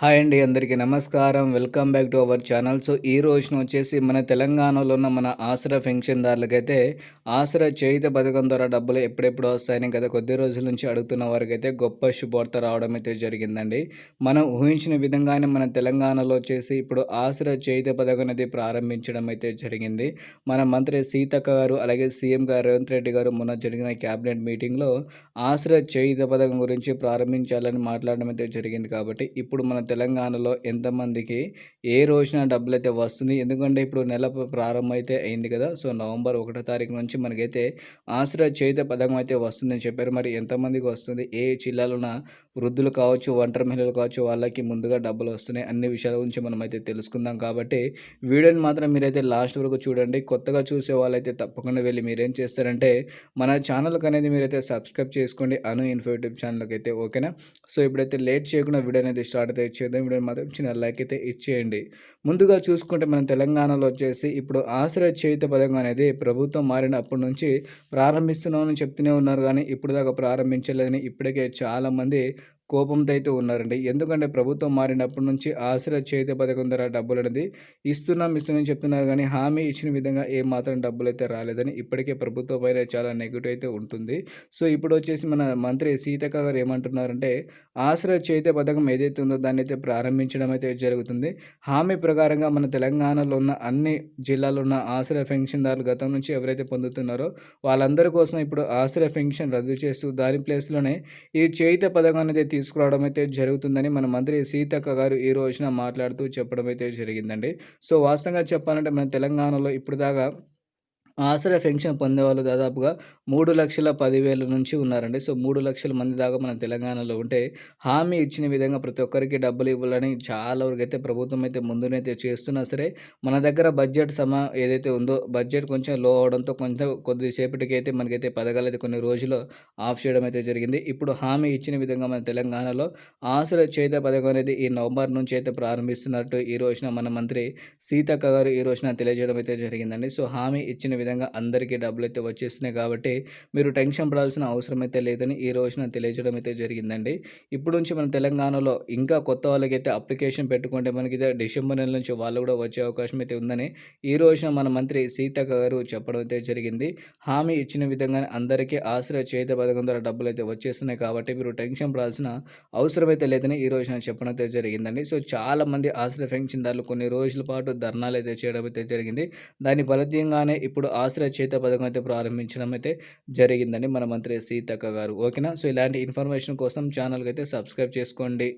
Hi అండి అందరికీ నమస్కారం. Welcome back to our channel. So ఈ రోజున వచ్చేసి మన తెలంగాణలో ఉన్న మన ఆసరా పెన్షన్దారులకైతే ఆసరా చేయిత పథకం ద్వారా డబ్బులు ఎప్పుడెప్పుడు వస్తాయని గత కొద్ది రోజుల నుంచి అడుగుతున్న వారికైతే గొప్ప శుభార్త రావడం అయితే జరిగిందండి. మనం ఊహించిన విధంగానే మన తెలంగాణలో వచ్చేసి ఇప్పుడు ఆసరా చేయిత పథకం అనేది ప్రారంభించడం అయితే జరిగింది. మన మంత్రి సీతక్క గారు అలాగే సీఎం గారు రేవంత్ రెడ్డి గారు మొన్న జరిగిన క్యాబినెట్ మీటింగ్లో ఆసరా చేయిత పథకం గురించి ప్రారంభించాలని మాట్లాడడం అయితే జరిగింది కాబట్టి ఇప్పుడు మన తెలంగాణలో ఎంతమందికి ఏ రోజున డబ్బులు అయితే వస్తుంది? ఎందుకంటే ఇప్పుడు నెల ప్రారంభం అయితే అయింది కదా. సో నవంబర్ ఒకటో తారీఖు నుంచి మనకైతే ఆశ్రయ చేత పథకం అయితే వస్తుందని చెప్పారు. మరి ఎంతమందికి వస్తుంది? ఏ జిల్లాలోన వృద్ధులు కావచ్చు ఒంటరి మహిళలు కావచ్చు వాళ్ళకి ముందుగా డబ్బులు వస్తున్నాయి అన్ని విషయాల గురించి మనం అయితే తెలుసుకుందాం కాబట్టి వీడియోని మాత్రం మీరైతే లాస్ట్ వరకు చూడండి. కొత్తగా చూసే వాళ్ళైతే తప్పకుండా వెళ్ళి మీరేం చేస్తారంటే మన ఛానల్కి అనేది మీరైతే సబ్స్క్రైబ్ చేసుకోండి. అను ఇన్ఫో యూట్యూబ్ ఛానల్కి అయితే ఓకేనా? సో ఇప్పుడైతే లేట్ చేయకుండా వీడియో అనేది స్టార్ట్ అయితే చేద్దాం. వీడియో మాత్రం చిన్న లైక్ అయితే ఇచ్చేయండి. ముందుగా చూసుకుంటే మనం తెలంగాణలో వచ్చేసి ఇప్పుడు ఆశ్రయ చేయుత పథకం అనేది ప్రభుత్వం మారినప్పటి నుంచి ప్రారంభిస్తున్నామని చెప్తూనే ఉన్నారు. కానీ ఇప్పుడు దాకా ప్రారంభించలేదని ఇప్పటికే చాలామంది కోపంతో అయితే ఉన్నారండి. ఎందుకంటే ప్రభుత్వం మారినప్పటి నుంచి ఆశ్రయ చేతి పథకం ద్వారా డబ్బులు అనేది ఇస్తున్నాం ఇస్తున్నాం చెప్తున్నారు కానీ హామీ ఇచ్చిన విధంగా ఏ మాత్రం డబ్బులు అయితే రాలేదని ఇప్పటికే ప్రభుత్వం పైన చాలా నెగిటివ్ అయితే ఉంటుంది. సో ఇప్పుడు వచ్చేసి మన మంత్రి సీతక్క గారు ఏమంటున్నారంటే ఆశ్రయ చేతి పథకం ఏదైతే ఉందో దాన్ని అయితే ప్రారంభించడం అయితే జరుగుతుంది. హామీ ప్రకారంగా మన తెలంగాణలో ఉన్న అన్ని జిల్లాలో ఉన్న ఆశ్రయ పెన్షన్దారులు గతం నుంచి ఎవరైతే పొందుతున్నారో వాళ్ళందరి కోసం ఇప్పుడు ఆశ్రయ పెన్షన్ రద్దు చేస్తూ దాని ప్లేస్లోనే ఈ చేయిత పథకం అనేది తీసుకురావడం అయితే జరుగుతుందని మన మంత్రి సీతక్క గారు ఈ రోజున మాట్లాడుతూ చెప్పడం అయితే జరిగిందండి. సో వాస్తవంగా చెప్పాలంటే మన తెలంగాణలో ఇప్పుడు దాకా ఆశ్రయ పెన్షన్ పొందేవాళ్ళు దాదాపుగా మూడు లక్షల పదివేల నుంచి ఉన్నారండి. సో మూడు లక్షల మంది దాకా మన తెలంగాణలో ఉంటే హామీ ఇచ్చిన విధంగా ప్రతి ఒక్కరికి డబ్బులు ఇవ్వాలని చాలా వరకు అయితే ప్రభుత్వం అయితే ముందునైతే చేస్తున్నా సరే మన దగ్గర బడ్జెట్ సమా ఏదైతే ఉందో బడ్జెట్ కొంచెం లో అవడంతో కొంచెం కొద్దిసేపటికి అయితే మనకైతే పథకాలు అయితే కొన్ని రోజులు ఆఫ్ చేయడం అయితే జరిగింది. ఇప్పుడు హామీ ఇచ్చిన విధంగా మన తెలంగాణలో ఆశ్రయ చేత పథకం అనేది ఈ నవంబర్ నుంచి అయితే ప్రారంభిస్తున్నట్టు ఈ రోజున మన మంత్రి సీతక్క గారు ఈ రోజున తెలియజేయడం అయితే జరిగిందండి. సో హామీ ఇచ్చిన విధంగా విధంగా అందరికీ డబ్బులు అయితే వచ్చేస్తున్నాయి కాబట్టి మీరు టెన్షన్ పడాల్సిన అవసరం అయితే లేదని ఈ రోజున తెలియజేయడం అయితే జరిగిందండి. ఇప్పుడు నుంచి మన తెలంగాణలో ఇంకా కొత్త వాళ్ళకైతే అప్లికేషన్ పెట్టుకుంటే మనకి డిసెంబర్ నెల నుంచి వాళ్ళు కూడా వచ్చే అవకాశం అయితే ఉందని ఈ రోజున మన మంత్రి సీతక్క గారు చెప్పడం అయితే జరిగింది. హామీ ఇచ్చిన విధంగానే అందరికీ ఆశ్రయ చేత పథకం ద్వారా డబ్బులు అయితే వచ్చేస్తున్నాయి కాబట్టి మీరు టెన్షన్ పడాల్సిన అవసరం అయితే లేదని ఈ రోజున చెప్పడం అయితే జరిగిందండి. సో చాలా మంది ఆశ్రయ పెన్షన్దారులు కొన్ని రోజుల పాటు ధర్నాలు అయితే చేయడం అయితే జరిగింది. దాని ఫలితంగానే ఇప్పుడు ఆశ్రయ చేత పథకం అయితే ప్రారంభించడం అయితే జరిగిందని మన మంత్రి సీతక్క గారు. ఓకేనా? సో ఇలాంటి ఇన్ఫర్మేషన్ కోసం ఛానల్కి అయితే సబ్స్క్రైబ్ చేసుకోండి.